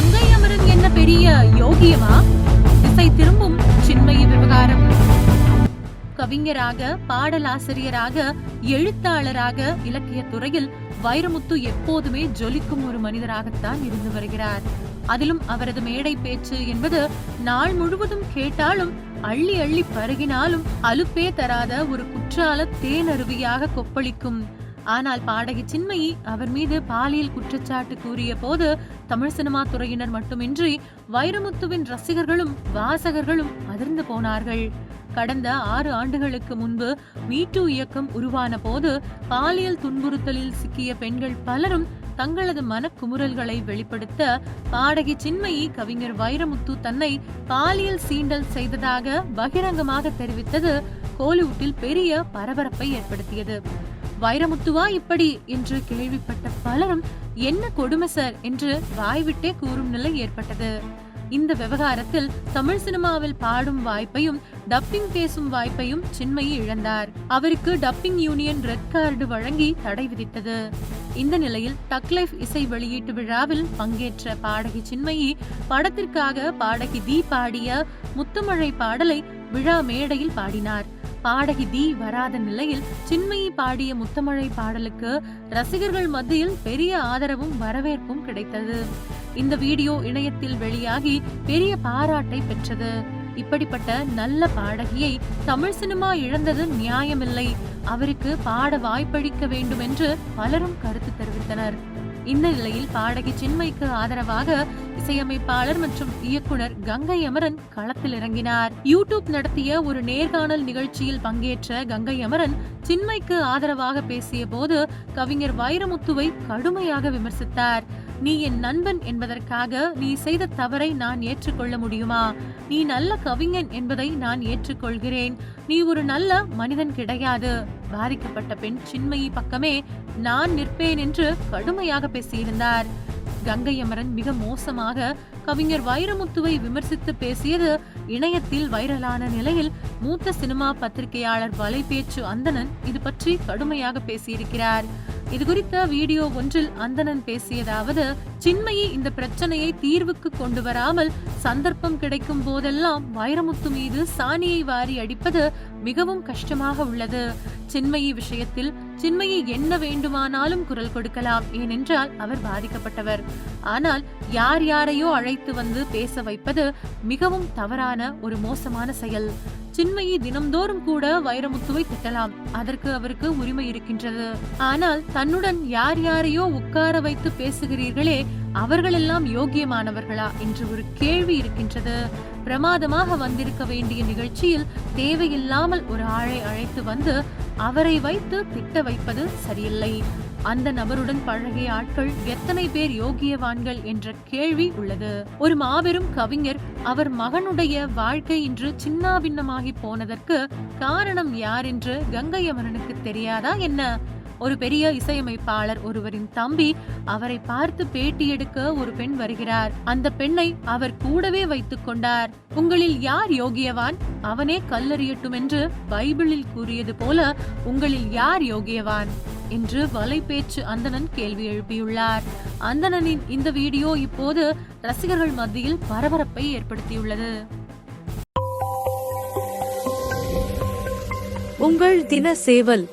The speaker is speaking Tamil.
கங்கை அமரன் என்ன பெரிய யோகியமா? திசை திரும்பும் சின்மய விவகாரம். கவிஞராக பாடலாசிரியராக எழுத்தாளராக இலக்கிய துறையில் வைரமுத்து எப்போதுமே ஜொலிக்கும் ஒரு மனிதராகத்தான் இருந்து வருகிறார். அதிலும் அவரது மேடை பேச்சு என்பது நாள் முழுவதும் கேட்டாலும் அள்ளி அள்ளி பருகினாலும் அலுப்பே தராத ஒரு குற்றால தேனருவியாக கொப்பளிக்கும். ஆனால் பாடகி சின்மயி அவர் மீது பாலியல் குற்றச்சாட்டு கூறிய போது தமிழ் சினிமா துறையினர் மட்டுமின்றி வைரமுத்துவின் ரசிகர்களும் வாசகர்களும் அதிர்ந்து போனார்கள். கடந்த ஆறு ஆண்டுகளுக்கு முன்பு மீட்டு இயக்கம் உருவான போது பாலியல் துன்புறுத்தலில் சிக்கிய பெண்கள் பலரும் தங்களது மனக்குமுறல்களை வெளிப்படுத்த பாடகி சின்மயி கவிஞர் வைரமுத்து தன்னை பாலியல் சீண்டல் செய்ததாக பகிரங்கமாக தெரிவித்தது கோலிவுட்டில் பெரிய பரபரப்பை ஏற்படுத்தியது. வைரமுத்துவா இப்படி என்று கேள்விப்பட்ட பலரும் என்ன கொடுமை சார்? என்று வாய்விட்டே கூறும் நிலை ஏற்பட்டது. இந்த விவகாரத்தில் தமிழ் சினிமாவில் பாடும் வாய்ப்பையும் டப்பிங் பேசும் வாய்ப்பையும் சின்மயி இழந்தார். அவருக்கு டப்பிங் யூனியன் ரெட் கார்டு வழங்கி தடை விதித்தது. இந்த நிலையில் டக் லைஃப் இசை வெளியீட்டு விழாவில் பங்கேற்ற பாடகி சின்மயி படத்திற்காக பாடகி தீ பாடிய முத்துமழை பாடலை விழா மேடையில் பாடினார். பாடகி தி வராத நிலையில் சின்மயி பாடிய முத்தமழை பாடலுக்கு ரசிகர்கள் மத்தியில் பெரிய ஆதரவும் வரவேற்பும் கிடைத்தது. இந்த வீடியோ இணையத்தில் வெளியாகி பெரிய பாராட்டை பெற்றது. இப்படிப்பட்ட நல்ல பாடகியை தமிழ் சினிமா இழந்தது நியாயமில்லை. அவருக்கு பாட வாய்ப்பளிக்க வேண்டும் என்று பலரும் கருத்து தெரிவித்தனர். இந்த நிலையில் பாடகி சின்மைக்கு ஆதரவாக இசையமைப்பாளர் மற்றும் இயக்குனர் கங்கை அமரன் களத்தில் இறங்கினார். யூடியூப் நடத்திய ஒரு நேர்காணல் நிகழ்ச்சியில் பங்கேற்ற கங்கை அமரன் சின்மைக்கு ஆதரவாக பேசிய போது கவிஞர் வைரமுத்துவை கடுமையாக விமர்சித்தார். நீ என் நண்பன் என்பதற்காக நீ செய்த தவறை நான் ஏற்றுக்கொள்ள முடியுமா? நீ நல்ல கவிஞன் என்பதை நான் ஏற்றுக்கொள்கிறேன். நீ ஒரு நல்ல மனிதன் கிடையாது. பாதிக்கப்பட்ட பெண் சின்மயி பக்கமே நான் நிற்பேன் என்று கடுமையாக பேசியிருந்தார். கங்கை அமரன் மிக மோசமாக கவிஞர் வைரமுத்துவை விமர்சித்து பேசியது இணையத்தில் வைரலான நிலையில் மூத்த சினிமா பத்திரிகையாளர் வலைபேச்சு அந்தணன் இது பற்றி கடுமையாக பேசியிருக்கிறார். இது குறித்த வீடியோ ஒன்றில் அந்தணன் பேசியதாவது சின்மயி இந்த பிரச்சனையை தீர்வுக்கு கொண்டு வராமல் சந்தர்ப்பம் கிடைக்கும் போதெல்லாம் வைரமுத்து மீது சாணியை வாரி அடிப்பது மிகவும் கஷ்டமாக உள்ளது. சின்மயி விஷயத்தில் சின்மயி என்ன வேண்டுமானாலும் குரல் கொடுக்கலாம். ஏனென்றால் அவர் பாதிக்கப்பட்டவர். ஆனால் யார் யாரையோ அழைத்து வந்து பேச வைப்பது மிகவும் தவறான ஒரு மோசமான செயல். சின்மயி தினம்தோறும் கூட வைரமுத்துவை திட்டலாம். அதற்கு அவருக்கு உரிமை இருக்கின்றது. ஆனால் தன்னுடன் யார் யாரையோ உட்கார வைத்து பேசுகிறீர்களே அவர்களெல்லாம் யோகியமானவர்களா என்று ஒரு கேள்வி இருக்கின்றது. பிரமாதமாக வந்திருக்க வேண்டிய நிகழ்ச்சியில் தேவையில்லாமல் ஒரு ஆளை அழைத்து வந்து அவரை வைத்து திட்ட வைப்பது சரியில்லை. அந்த நபருடன் பழகிய ஆட்கள் எத்தனை பேர் யோகியவான்கள் என்ற கேள்வி உள்ளது. ஒரு மாபெரும் கவிஞர் அவர் மகனுடைய வாழ்க்கை இன்று சின்னாபின்னமாகி போனதற்கு காரணம் யார் என்று கங்கை அமரனுக்கு தெரியாதா என்ன? ஒரு பெரிய இசையமைப்பாளர் ஒருவரின் தம்பி அவரை பார்த்து பேட்டி எடுக்க ஒரு பெண் வருகிறார். அந்த பெண்ணை அவர் கூடவே வைத்துக் கொண்டார். உங்களில் யார் யோகியவான்? அவனே கல்லறியட்டும் என்று பைபிளில் கூறியது போல உங்களில் யார் யோகியவான்? என்று வலைபேச்சு அந்தணன் கேள்வி எழுப்பியுள்ளார். அந்தணனின் இந்த வீடியோ இப்போது ரசிகர்கள் மத்தியில் பரபரப்பை ஏற்படுத்தியுள்ளது. உங்கள் தின சேவல்